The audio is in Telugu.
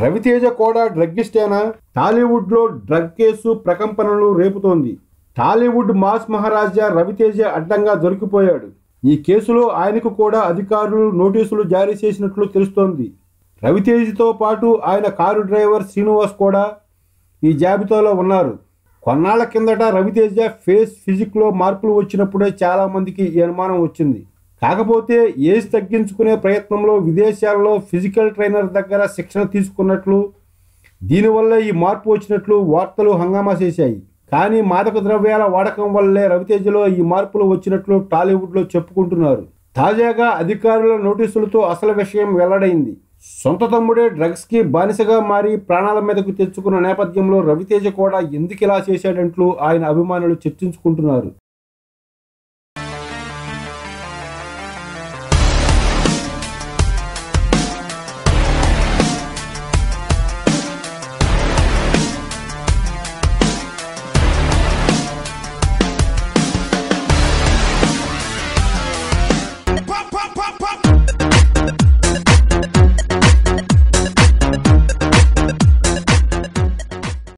రవితేజ కూడా డ్రగ్గిస్టేనా? టాలీవుడ్లో డ్రగ్ కేసు ప్రకంపనలు రేపుతోంది. టాలీవుడ్ మాస్ మహారాజా రవితేజ అడ్డంగా దొరికిపోయాడు. ఈ కేసులో ఆయనకు కూడా అధికారులు నోటీసులు జారీ చేసినట్లు తెలుస్తోంది. రవితేజతో పాటు ఆయన కారు డ్రైవర్ శ్రీనివాస్ కూడా ఈ జాబితాలో ఉన్నారు. కొన్నాళ్ళ కిందట రవితేజ ఫేస్ ఫిజిక్లో మార్పులు వచ్చినప్పుడే చాలామందికి ఈ అనుమానం వచ్చింది. కాకపోతే ఏజ్ తగ్గించుకునే ప్రయత్నంలో విదేశాల్లో ఫిజికల్ ట్రైనర్ దగ్గర శిక్షణ తీసుకున్నట్లు దీనివల్ల ఈ మార్పు వచ్చినట్లు వార్తలు హంగామా చేశాయి. కానీ మాదక ద్రవ్యాల వాడకం వల్లే రవితేజలో ఈ మార్పులు వచ్చినట్లు టాలీవుడ్లో చెప్పుకుంటున్నారు. తాజాగా అధికారుల నోటీసులతో అసలు విషయం వెల్లడైంది. సొంత తమ్ముడే డ్రగ్స్కి బానిసగా మారి ప్రాణాల మీదకు తెచ్చుకున్న నేపథ్యంలో రవితేజ కూడా ఎందుకు ఇలా చేశాడంటూ ఆయన అభిమానులు చర్చించుకుంటున్నారు.